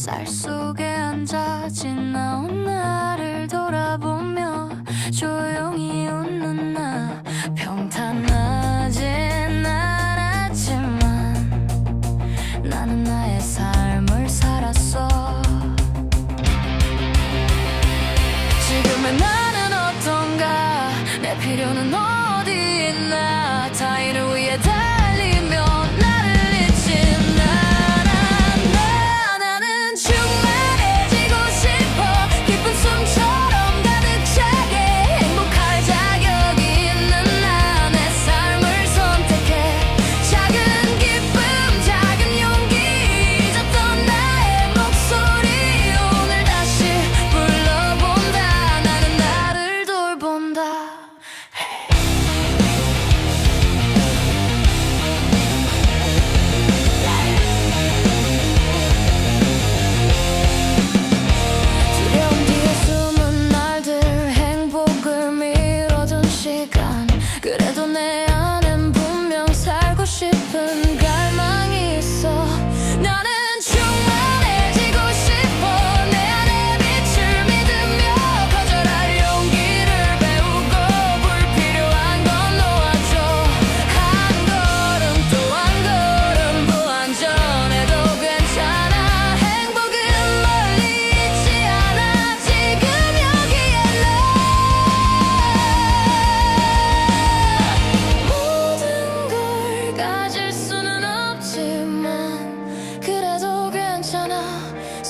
쌀 속에 앉아 지나온 나를 돌아보며 조용히 웃는 나. 평탄하진 않았지만 나는 나의 삶을 살았어. 지금의 나는 어떤가? 내 필요는 어 그래도 내 안엔 분명 살고 싶은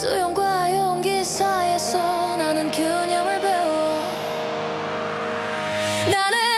수용과 용기 사이에서 나는 균형을 배워. 나는